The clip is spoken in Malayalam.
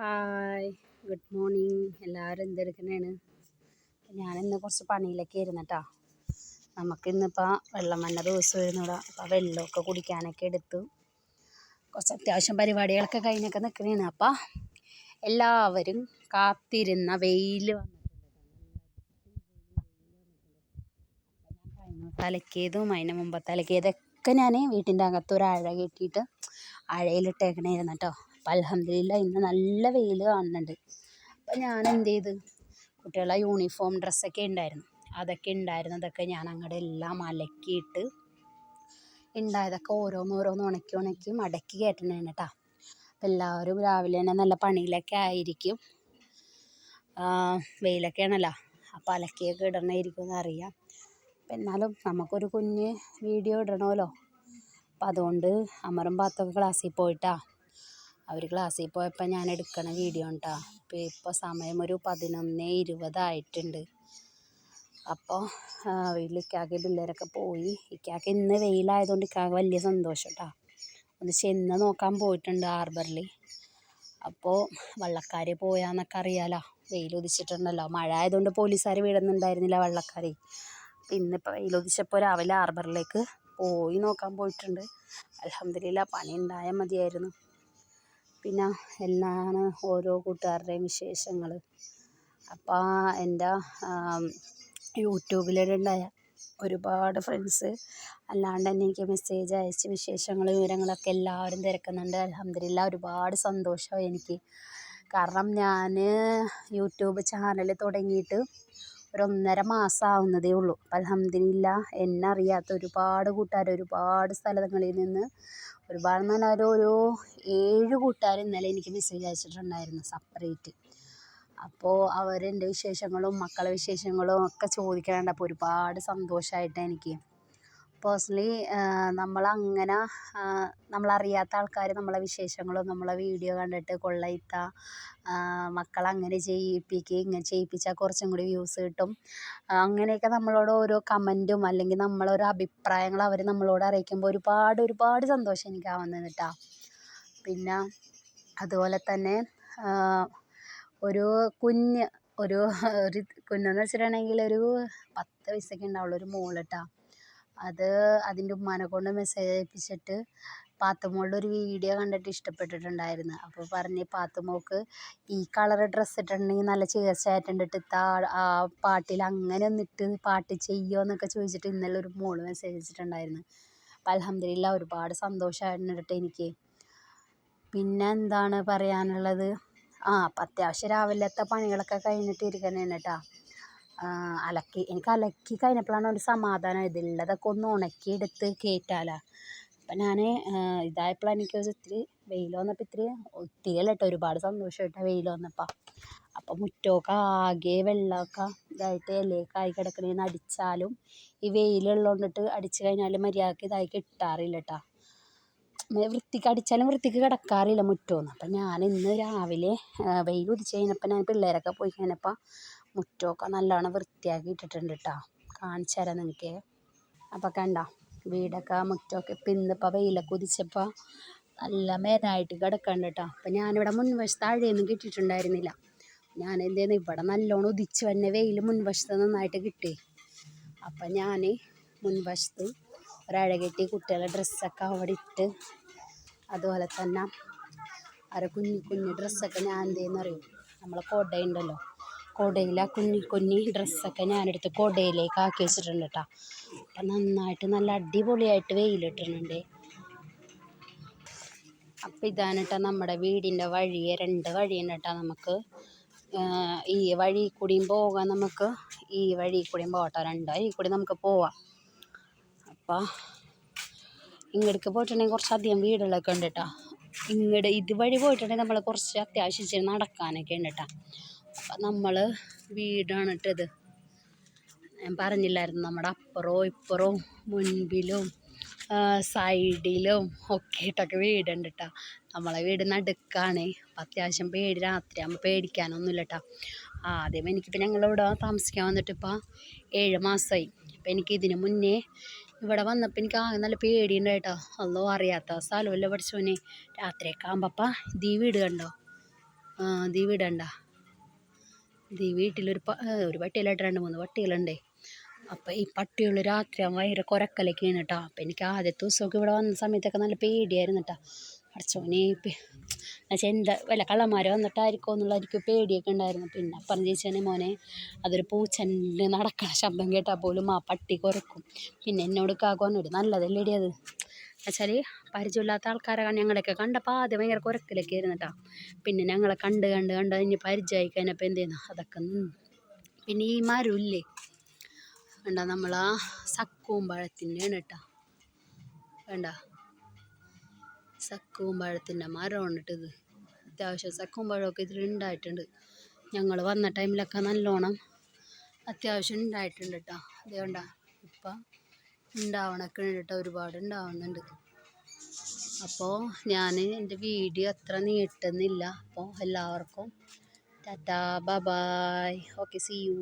ഹായ്. Good morning. എല്ലാവരും എന്തെടുക്കണേണ് ഞാനിന്ന് കുറച്ച് പണിയിലൊക്കെ ആയിരുന്നു കേട്ടോ നമുക്കിന്നിപ്പോൾ വെള്ളം വന്ന ദിവസം ഇവിടെ. അപ്പോൾ വെള്ളമൊക്കെ കുടിക്കാനൊക്കെ എടുത്തു. കുറച്ച് അത്യാവശ്യം പരിപാടികളൊക്കെ കഴിഞ്ഞൊക്കെ നിൽക്കണേണ് അപ്പം എല്ലാവരും കാത്തിരുന്ന വെയിൽ വന്നിട്ടുണ്ട്. അലക്കിയതും അതിന് മുമ്പ് തലക്കിയതൊക്കെ ഞാൻ വീട്ടിന്റെ അകത്ത് ഒരു അഴ കെട്ടിയിട്ട് അഴയിലിട്ടേക്കണായിരുന്നു കേട്ടോ അപ്പം അലഹമില്ല ഇന്ന് നല്ല വെയിൽ കാണുന്നുണ്ട്. അപ്പം ഞാൻ എന്ത് ചെയ്ത്? കുട്ടികളെ യൂണിഫോം ഡ്രസ്സൊക്കെ ഉണ്ടായിരുന്നു അതൊക്കെ ഉണ്ടായിരുന്നതൊക്കെ ഞാൻ അങ്ങോട്ട് എല്ലാം അലക്കിയിട്ട് ഉണ്ടായതൊക്കെ ഓരോന്നോരോന്ന് ഉണക്കി ഉണക്കി മടക്കി കയറ്റണേണ് കേട്ടോ. അപ്പം എല്ലാവരും രാവിലെ തന്നെ നല്ല പണിയിലൊക്കെ ആയിരിക്കും. വെയിലൊക്കെയാണല്ലോ അപ്പോൾ അലക്കിയൊക്കെ ഇടണമായിരിക്കും എന്നറിയാം. അപ്പം എന്നാലും നമുക്കൊരു കുഞ്ഞ് വീഡിയോ ഇടണമല്ലോ. അപ്പം അതുകൊണ്ട് അമറും പാത്തൊക്കെ ക്ലാസ്സിൽ പോയിട്ടാ. അവർ ക്ലാസ്സിൽ പോയപ്പോൾ ഞാൻ എടുക്കണ വീഡിയോ ഉണ്ടാ അപ്പോൾ ഇപ്പോൾ സമയം ഒരു പതിനൊന്ന് ഇരുപതായിട്ടുണ്ട്. അപ്പോൾ വീട്ടിൽ ഇക്കാക്ക് പിള്ളേരൊക്കെ പോയി. ഇക്കാക്ക് ഇന്ന് വെയിലായതുകൊണ്ട് ഇക്കാക്ക് വലിയ സന്തോഷം കേട്ടോ ഒന്ന് ചെന്ന് നോക്കാൻ പോയിട്ടുണ്ട് ഹാർബറിൽ അപ്പോൾ വള്ളക്കാർ പോയാന്നൊക്കെ അറിയാലോ? വെയിൽ ഉദിച്ചിട്ടുണ്ടല്ലോ. മഴ ആയതുകൊണ്ട് പോലീസുകാർ വിടുന്നുണ്ടായിരുന്നില്ല വള്ളക്കാർ ഇന്നിപ്പോൾ വെയിൽ ഉദിച്ചപ്പോൾ രാവിലെ ഹാർബറിലേക്ക് പോയി നോക്കാൻ പോയിട്ടുണ്ട്. അലഹമില്ല പണി ഉണ്ടായാൽ മതിയായിരുന്നു. പിന്നെ എന്നാണ് ഓരോ കൂട്ടുകാരുടെയും വിശേഷങ്ങൾ അപ്പോൾ എന്റെ യൂട്യൂബിലുണ്ടായ ഒരുപാട് ഫ്രണ്ട്സ്. അല്ലാണ്ട് തന്നെ എനിക്ക് മെസ്സേജ് അയച്ച് വിശേഷങ്ങൾ വിവരങ്ങളൊക്കെ എല്ലാവരും തിരക്കുന്നുണ്ട്. അലഹമില്ല ഒരുപാട് സന്തോഷമായി എനിക്ക്. കാരണം ഞാൻ യൂട്യൂബ് ചാനൽ തുടങ്ങിയിട്ട് ഒരു ഒന്നര മാസം ഉള്ളൂ. അപ്പം അലഹമില്ല എന്നെ അറിയാത്ത ഒരുപാട് കൂട്ടുകാർ ഒരുപാട് സ്ഥലങ്ങളിൽ നിന്ന് ഒരുപാട് എന്ന് പറഞ്ഞാൽ ഒരു ഏഴ് കൂട്ടുകാർ ഇന്നലെ എനിക്ക് മെസ്സേജ് അയച്ചിട്ടുണ്ടായിരുന്നു സെപ്പറേറ്റ് അപ്പോൾ അവരെന്റെ വിശേഷങ്ങളും മക്കളെ വിശേഷങ്ങളും ഒക്കെ ചോദിക്കാൻ അപ്പോൾ ഒരുപാട് സന്തോഷമായിട്ടാണ് എനിക്ക്. പേഴ്സണലി നമ്മളങ്ങനെ നമ്മളറിയാത്ത ആൾക്കാർ നമ്മളെ വിശേഷങ്ങളും നമ്മളെ വീഡിയോ കണ്ടിട്ട് കൊള്ളയിത്ത മക്കളങ്ങനെ ചെയ്യിപ്പിക്കുക ഇങ്ങനെ ചെയ്യിപ്പിച്ചാൽ കുറച്ചും കൂടി വ്യൂസ് കിട്ടും. അങ്ങനെയൊക്കെ നമ്മളോട് ഓരോ കമന്റും അല്ലെങ്കിൽ നമ്മളൊരു അഭിപ്രായങ്ങൾ അവർ നമ്മളോട് അറിയിക്കുമ്പോൾ ഒരുപാട് ഒരുപാട് സന്തോഷം എനിക്കാവുന്നത് കേട്ടോ പിന്നെ അതുപോലെ തന്നെ ഒരു കുഞ്ഞ് ഒരു ഒരു കുഞ്ഞെന്ന് വെച്ചിട്ടുണ്ടെങ്കിൽ ഒരു പത്ത് വയസ്സൊക്കെ ഉണ്ടാവുള്ളൂ ഒരു മോൾ അത് അതിന്റെ ഉമ്മാനെ കൊണ്ട് മെസ്സേജ് അയപ്പിച്ചിട്ട് പാത്തുമ്മോളുടെ ഒരു വീഡിയോ കണ്ടിട്ട് ഇഷ്ടപ്പെട്ടിട്ടുണ്ടായിരുന്നു. അപ്പോൾ പറഞ്ഞ് പാത്തുമ്മോൾക്ക് ഈ കളർ ഡ്രസ്സ് ഇട്ടിട്ടുണ്ടെങ്കിൽ നല്ല ചേർച്ചയായിട്ടുണ്ട് ഇത്താ ആ പാട്ടിൽ അങ്ങനെ ഒന്നിട്ട് പാട്ട് ചെയ്യുമോ എന്നൊക്കെ ചോദിച്ചിട്ട് ഇന്നലെ ഒരു മോൾ മെസ്സേജ് അയച്ചിട്ടുണ്ടായിരുന്നു. അപ്പം അലഹമില്ല ഒരുപാട് സന്തോഷമായിരുന്നു എനിക്ക്. പിന്നെ എന്താണ് പറയാനുള്ളത്? ആ അപ്പം അത്യാവശ്യം രാവിലത്തെ പണികളൊക്കെ കഴിഞ്ഞിട്ട് ഇരിക്കണേണ് കേട്ടോ അലക്കി. എനിക്ക് അലക്കി കഴിഞ്ഞപ്പോഴാണ് ഒരു സമാധാനം. ഉള്ളതൊക്കെ ഒന്ന് ഉണക്കിയെടുത്ത് കയറ്റാലോ. അപ്പം ഞാൻ ഇതായപ്പോഴാണ് എനിക്ക് ഇത്തിരി വെയിൽ വന്നപ്പോൾ ഇത്തിരി ഒത്തിരി അല്ല കേട്ടോ ഒരുപാട് സന്തോഷമായിട്ടാണ് വെയിൽ വന്നപ്പോൾ. അപ്പം മുറ്റമൊക്കെ ആകെ വെള്ളമൊക്കെ ഇതായിട്ട് ഇലയൊക്കെ ആയി കിടക്കണേന്ന് അടിച്ചാലും ഈ വെയിലുള്ളതുകൊണ്ടിട്ട് അടിച്ച് കഴിഞ്ഞാൽ മര്യാദയ്ക്ക് ഇതായി കിട്ടാറില്ല കേട്ടോ വൃത്തിക്ക് അടിച്ചാലും വൃത്തിക്ക് കിടക്കാറില്ല മുറ്റമൊന്നും. അപ്പം ഞാൻ ഇന്ന് രാവിലെ വെയിൽ ഉദിച്ച് കഴിഞ്ഞപ്പോൾ ഞാൻ പിള്ളേരൊക്കെ പോയി കഴിഞ്ഞപ്പോൾ മുറ്റമൊക്കെ നല്ലോണം വൃത്തിയാക്കി ഇട്ടിട്ടുണ്ട് കേട്ടോ കാണിച്ചു തരാം നിങ്ങൾക്ക് അപ്പോൾ കണ്ട വീടൊക്കെ മുറ്റമൊക്കെ ഇപ്പം ഇന്നിപ്പോൾ വെയിലൊക്കെ ഉദിച്ചപ്പോൾ നല്ല മേനായിട്ട് കിടക്കുന്നുണ്ട് കേട്ടോ അപ്പം ഞാനിവിടെ മുൻവശത്ത് അഴയൊന്നും കിട്ടിയിട്ടുണ്ടായിരുന്നില്ല. ഞാൻ എന്തേന്ന് ഇവിടെ നല്ലോണം ഉദിച്ച് വന്ന വെയിൽ മുൻവശത്ത് നന്നായിട്ട് കിട്ടി. അപ്പം ഞാൻ മുൻവശത്ത് ഒരഴ കെട്ടി കുട്ടികളുടെ ഡ്രസ്സൊക്കെ അവിടെ ഇട്ട് അതുപോലെ തന്നെ അര കുഞ്ഞു കുഞ്ഞു ഡ്രസ്സൊക്കെ ഞാൻ എന്ത് അറിയും നമ്മളെ കുടയുണ്ടല്ലോ. കുടയിൽ ആ കുഞ്ഞി കുഞ്ഞി ഡ്രസ്സൊക്കെ ഞാനെടുത്ത് കുടയിലേക്ക് ആക്കി വെച്ചിട്ടുണ്ട് കേട്ടോ അപ്പം നന്നായിട്ട് നല്ല അടിപൊളിയായിട്ട് വെയിലിട്ടിട്ടുണ്ട്. അപ്പം ഇതാണ് കേട്ടോ നമ്മുടെ വീടിന്റെ വഴി രണ്ട് വഴിയാണ് കേട്ടോ നമുക്ക് ഈ വഴി കൂടിയും പോകാം നമുക്ക്. ഈ വഴി കൂടിയും പോകട്ടോ രണ്ട് വഴി കൂടി നമുക്ക് പോവാം. അപ്പോൾ ഇങ്ങോട്ടേക്ക് പോയിട്ടുണ്ടെങ്കിൽ കുറച്ചധികം വീടുകളൊക്കെ ഉണ്ട് കേട്ടോ ഇങ്ങോട്ട് ഇതുവഴി പോയിട്ടുണ്ടെങ്കിൽ നമ്മൾ കുറച്ച് അത്യാവശ്യം നടക്കാനൊക്കെ ഉണ്ട് കേട്ടോ നമ്മൾ വീടാണ് ഇട്ടത് ഞാൻ പറഞ്ഞില്ലായിരുന്നു നമ്മുടെ അപ്പുറവും ഇപ്പുറവും മുൻപിലും സൈഡിലും ഒക്കെ ഇട്ടൊക്കെ വീടുണ്ട് കേട്ടോ നമ്മളെ വീട് നടുക്കാണ്. അപ്പം അത്യാവശ്യം പേടി രാത്രിയാകുമ്പോൾ പേടിക്കാനൊന്നുമില്ല കേട്ടോ ആദ്യം എനിക്കിപ്പോൾ ഞങ്ങളിവിടെ താമസിക്കാൻ വന്നിട്ട് ഇപ്പോൾ ഏഴ് മാസമായി അപ്പം എനിക്ക് ഇതിന് മുന്നേ ഇവിടെ വന്നപ്പോൾ എനിക്ക് ആകെ നല്ല പേടിയുണ്ട് കേട്ടോ ഒന്നും അറിയാത്ത സ്ഥലമല്ല പഠിച്ചോനെ? രാത്രിയൊക്കെ ആകുമ്പോൾ അപ്പം ദീ വീട് കണ്ടോ? ദീ വിടണ്ട ഈ വീട്ടിലൊരു ഒരു പട്ടിയിലായിട്ട് രണ്ട് മൂന്ന് പട്ടികളുണ്ടേ അപ്പോൾ ഈ പട്ടികൾ രാത്രി ഭയങ്കര കുരക്കലൊക്കെയാണ് കേട്ടോ അപ്പോൾ എനിക്ക് ആദ്യത്തെ ദിവസമൊക്കെ ഇവിടെ വന്ന സമയത്തൊക്കെ നല്ല പേടിയായിരുന്നു കേട്ടോ അടച്ചോനെ എന്നുവെച്ചാൽ എന്താ വല്ല കള്ളന്മാർ വന്നിട്ടായിരിക്കുമോ എന്നുള്ളതായിരിക്കും പേടിയൊക്കെ ഉണ്ടായിരുന്നു. പിന്നെ അപ്പം ചേച്ചിയാണ് മോനെ അതൊരു പൂച്ചന്റെ നടക്കണ ശബ്ദം കേട്ടാൽ പോലും ആ പട്ടി കുരക്കും. പിന്നെ എന്നോട് കാക്കുവാനൊരു നല്ലതല്ലേടി അത്? എന്നുവെച്ചാൽ പരിചയമില്ലാത്ത ആൾക്കാരെ ഞങ്ങളെയൊക്കെ കണ്ടപ്പോൾ ആദ്യം ഭയങ്കര കുരക്കിലൊക്കെ ഇരുന്നിട്ടാ പിന്നെ ഞങ്ങളെ കണ്ട് കണ്ട് കണ്ട് കഴിഞ്ഞ് പരിചയമായി കഴിഞ്ഞപ്പോൾ എന്ത് ചെയ്യുന്നു? അതൊക്കെ നിന്നു. പിന്നെ ഈ മരമില്ലേ വേണ്ട നമ്മൾ ആ സക്കവും പഴത്തിന്റെയാണ് കേട്ടോ വേണ്ട സക്കവും പഴത്തിന്റെ മരമാണ് ഇത് അത്യാവശ്യം സക്കവും പഴമൊക്കെ ഇതിൽ ഉണ്ടായിട്ടുണ്ട്. ഞങ്ങൾ വന്ന ടൈമിലൊക്കെ നല്ലോണം അത്യാവശ്യം ഉണ്ടായിട്ടുണ്ട് കേട്ടോ അതുകൊണ്ടാണ് ഇപ്പം ഉണ്ടാവണൊക്കെ ഉണ്ട് കേട്ടോ ഒരുപാട് ഉണ്ടാവുന്നുണ്ട്. അപ്പോൾ ഞാൻ എന്റെ വീഡിയോ അത്ര നീട്ടുന്നില്ല. അപ്പോൾ എല്ലാവർക്കും tata bye okay see you